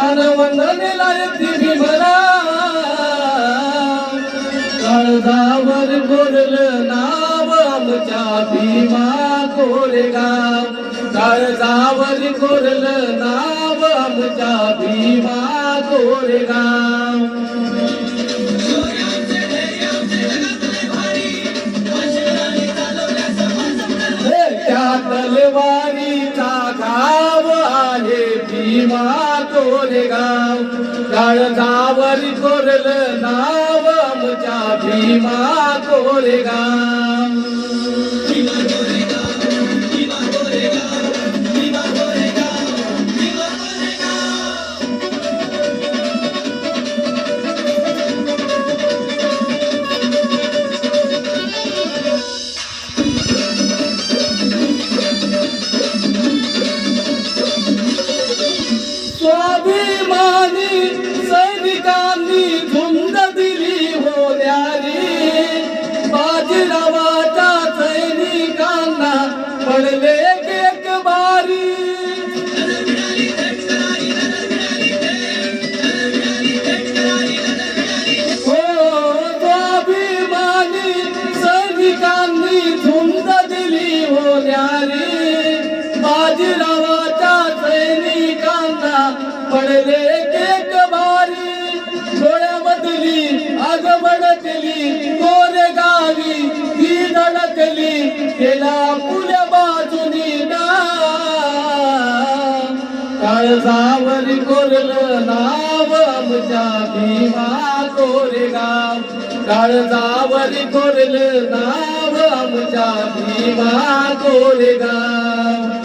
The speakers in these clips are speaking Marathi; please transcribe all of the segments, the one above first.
मानवंदनेला येते भीमरा काळजावर कोरलं नाव आमच्या भीमा कोरेगाव. काळजावर कोरलं नाव आमच्या भीमा कोरेगाव. हे त्या तलवारीचा गाव आहे भीमा कोरेगाव काळजावर कोरल नाव आमच्या भीमा कोरेगाव. स्वाभिमानी सैनिकांनी झुंज दिली होण्यारी बाजीरावाच्या सैनिकांना पडले एक बारी. हो स्वाभिमानी सैनिकांनी झुंज दिली होण्यारी बाजीरावाच्या आगमन केली गावी ती धडकली केला पुण्या बाजूनी काळजावर कोरलं नाव आमच्या भीमा कोरेगाव काळजावर कोरलं नाव आमच्या भीमा कोरेगाव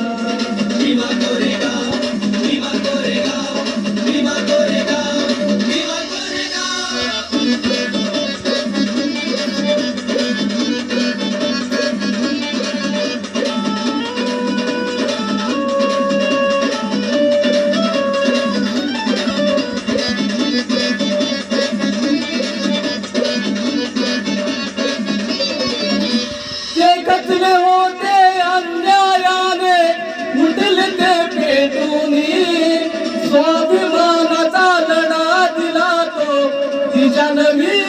तिच्या नवी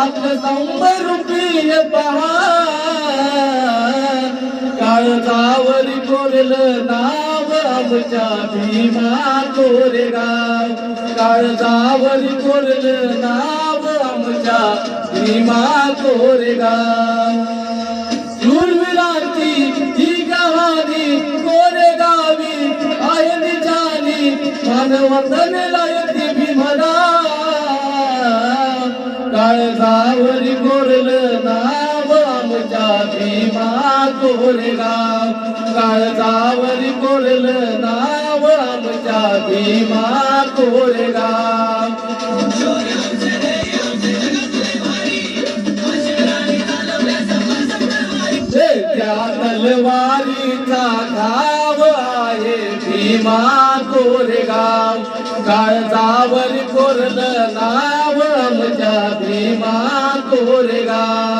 सात सांबर रुपी पहा. काळजावर कोरलं नाव आमच्या भीमा कोरेगाव. काळजावर कोरलं नाव आमच्या भीमा कोरेगाव. शूरवीरांची ही कहाणी कोरेगावी आहे जानी मानवंदनेला लाय काळजावर गोरल नाव आमच्या भीमा कोरेगाव. काळजावर गोरल नाव आमच्या भीमा कोरेगाव. तलवारीचा घाव आहे भीमा कोरेगाव. काळजावर कोरलं नाव आमच्या भीमा कोरेगाव